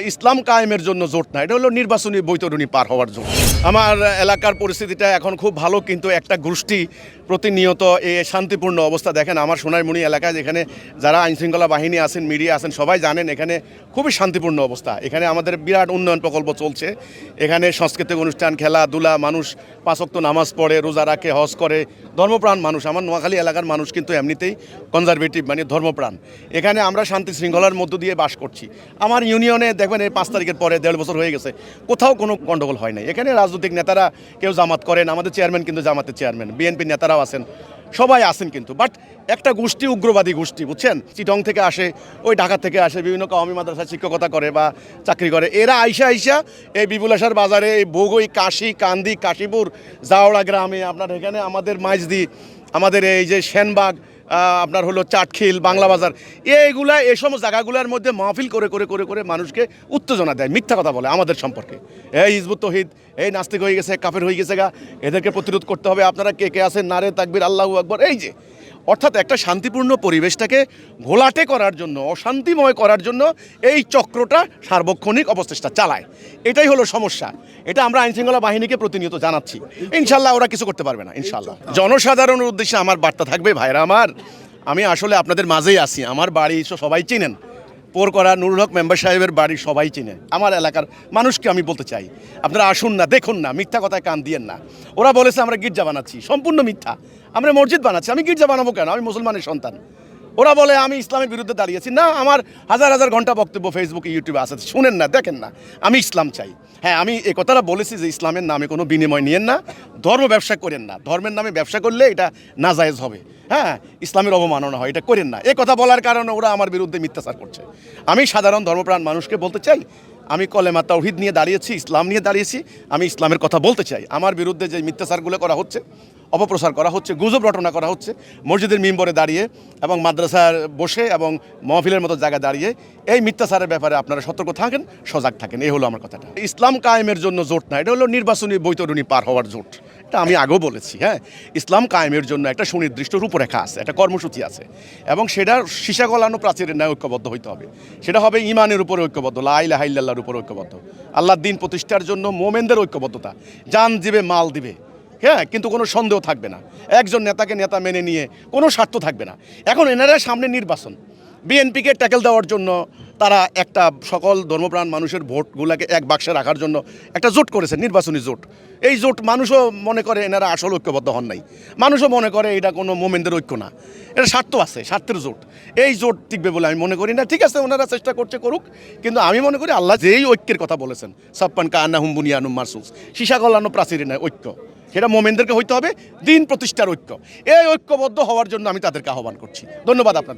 ইসলাম কায়েমের জন্য জোট না, এটা হলো নির্বাচনী বৈতরণী পার হওয়ার জন্য আমার এলাকার পরিস্থিতিটা এখন খুব ভালো, কিন্তু একটা গোষ্ঠী প্রতিনিয়ত এ শান্তিপূর্ণ অবস্থা দেখেন। আমার সোনারমণি এলাকায় যেখানে যারা আইনশৃঙ্খলা বাহিনী আছেন, মিডিয়া আছেন, সবাই জানেন এখানে খুবই শান্তিপূর্ণ অবস্থা। এখানে আমাদের বিরাট উন্নয়ন প্রকল্প চলছে। এখানে সাংস্কৃতিক অনুষ্ঠান, খেলাধুলা, মানুষ পাঁচক্ত নামাজ পড়ে, রোজা রাখে, হজ করে, ধর্মপ্রাণ মানুষ। আমার নোয়াখালী এলাকার মানুষ কিন্তু এমনিতেই কনজারভেটিভ মানে ধর্মপ্রাণ। এখানে আমরা শান্তি শৃঙ্খলার মধ্য দিয়ে বাস করছি। আমার ইউনিয়নে দেখবেন এই পাঁচ তারিখের পরে দেড় বছর হয়ে গেছে, কোথাও কোনো গণ্ডগোল হয় নাই। এখানে রাজনৈতিক নেতারা কেউ জামাত করেন, আমাদের চেয়ারম্যান কিন্তু জামাতের চেয়ারম্যান বিএনপি নেতারাও আছেন, সবাই আছেন কিন্তু। বাট একটা গোষ্ঠী উগ্রবাদী গোষ্ঠী, বুঝছেন? চিটং থেকে আসে, ওই ঢাকা থেকে আসে, বিভিন্ন কওমি মাদ্রাসায় শিক্ষকতা করে বা চাকরি করে। এরা আইসা আইসা এই বিপুলাসার বাজারে এই বগই, কাশি, কান্দি, কাশীপুর, জাওড়া গ্রামে, আপনার এখানে আমাদের মাইজদি, আমাদের এই যে সেনবাগ আপনার হলো চাটখিল, বাংলা বাজার, এইগুলা, এই সমস্ত জায়গাগুলোর মধ্যে মাহফিল করে করে করে করে মানুষকে উত্তেজনা দেয়, মিথ্যা কথা বলে আমাদের সম্পর্কে। এই হিজবুত তহিদ, এই নাস্তিক হয়ে গেছে, কাফের হয়ে গেছে গা, এদেরকে প্রতিরোধ করতে হবে। আপনারা কে কে আছেন? নারে তাকবির, আল্লাহ আকবর, এই যে। অর্থাৎ একটা শান্তিপূর্ণ পরিবেশটাকে ঘোলাটে করার জন্য, অশান্তিময় করার জন্য এই চক্রটা সার্বক্ষণিক অবচেষ্টা চালায়। এটাই হলো সমস্যা। এটা আমরা আইনশৃঙ্খলা বাহিনীকে প্রতিনিয়ত জানাচ্ছি। ইনশাল্লাহ ওরা কিছু করতে পারবে না, ইনশাল্লাহ। জনসাধারণের উদ্দেশ্যে আমার বার্তা থাকবে, ভাইরা আমার, আমি আসলে আপনাদের মাঝেই আছি। আমার বাড়ি সবাই চিনেন। পোর করা নুরুল হক মেম্বার সাহেবের বাড়ি সবাই চিনে। আমার এলাকার মানুষকে আমি বলতে চাই, আপনারা আসুন না, দেখুন না, মিথ্যা কথায় কান দিয়েন না। ওরা বলেছে, আমরা গির্জা বানাচ্ছি, সম্পূর্ণ মিথ্যা। আমরা মসজিদ বানাচ্ছি, আমি গির্জা বানাবো কেন? আমি মুসলমানের সন্তান। ওরা বলে, আমি ইসলামের বিরুদ্ধে দাঁড়িয়েছি। না, আমার হাজার হাজার ঘণ্টা বক্তব্য ফেসবুকে ইউটিউবে আছে। শুনেন না, দেখেন না। আমি ইসলাম চাই। হ্যাঁ আমি এ কথাটা বলেছি যে ইসলামের নামে কোনো বিনিময় নিয়েন না। ধর্ম ব্যবসা করেন না। ধর্মের নামে ব্যবসা করলে এটা নাজায়েজ হবে। হ্যাঁ ইসলামের অবমাননা হয়, এটা করেন না। এ কথা বলার কারণে ওরা আমার বিরুদ্ধে মিথ্যাচার করছে। আমি সাধারণ ধর্মপ্রাণ মানুষকে বলতে চাই আমি কলেমা তাওহিদ নিয়ে দাঁড়িয়েছি, ইসলাম নিয়ে দাঁড়িয়েছি, আমি ইসলামের কথা বলতে চাই। আমার বিরুদ্ধে যে মিথ্যাচারগুলো করা হচ্ছে, অপপ্রচার করা হচ্ছে, গুজব রটনা করা হচ্ছে, মসজিদের মিম্বরে দাঁড়িয়ে এবং মাদ্রাসার বসে এবং মহফিলের মতো জায়গায় দাঁড়িয়ে এই মিথ্যাচারের ব্যাপারে আপনারা সতর্ক থাকেন, সজাগ থাকেন। এই হলো আমার কথাটা। ইসলাম কায়েমের জন্য জোট না, এটা হলো নির্বাচনী বৈতরণী পার হওয়ার জোট। এটা আমি আগেও বলেছি হ্যাঁ? ইসলাম কায়েমের জন্য একটা সুনির্দিষ্ট রূপরেখা আছে, একটা কর্মসূচি আছে। এবং সেটা সীসা গলানো প্রাচীরের ন্যায় ঐক্যবদ্ধ হইতে হবে। সেটা হবে ইমানের উপরে ঐক্যবদ্ধ লাইলা হাইল্লাহর উপর ঐক্যবদ্ধ। আল্লাহ দিন প্রতিষ্ঠার জন্য মোমেনদের ঐক্যবদ্ধতা, যান দিবে, মাল দিবে হ্যাঁ? কিন্তু কোনো সন্দেহ থাকবে না। একজন নেতাকে নেতা মেনে নিয়ে কোনো স্বার্থ থাকবে না। এখন এনারা সামনে নির্বাচন। বিএনপিকে ট্যাকেল দেওয়ার জন্য তারা একটা সকল ধর্মপ্রাণ মানুষের ভোটগুলোকে এক বাক্সে রাখার জন্য একটা জোট করেছে, নির্বাচনী জোট। এই জোট মানুষও মনে করে এনারা আসল ঐক্যবদ্ধ হন নাই। মানুষও মনে করে এটা কোনো মোমেন্টের ঐক্য না। এটা স্বার্থ আছে, স্বার্থের জোট। এই জোট টিকবে বলে আমি মনে করি না। ঠিক আছে, ওনারা চেষ্টা করছে করুক, কিন্তু আমি মনে করি আল্লাহ যেই ঐক্যের কথা বলেছেন সাপ্পান কা আন্না হুম্বুনিয়ানুম মারসুস, সীসা গলানো প্রাচীরের নয় ঐক্য। সেটা মোমেনদেরকে হইতে হবে, দিন প্রতিষ্ঠার ঐক্য। এই ঐক্যবদ্ধ হওয়ার জন্য আমি তাদেরকে আহ্বান করছি। ধন্যবাদ আপনাদের।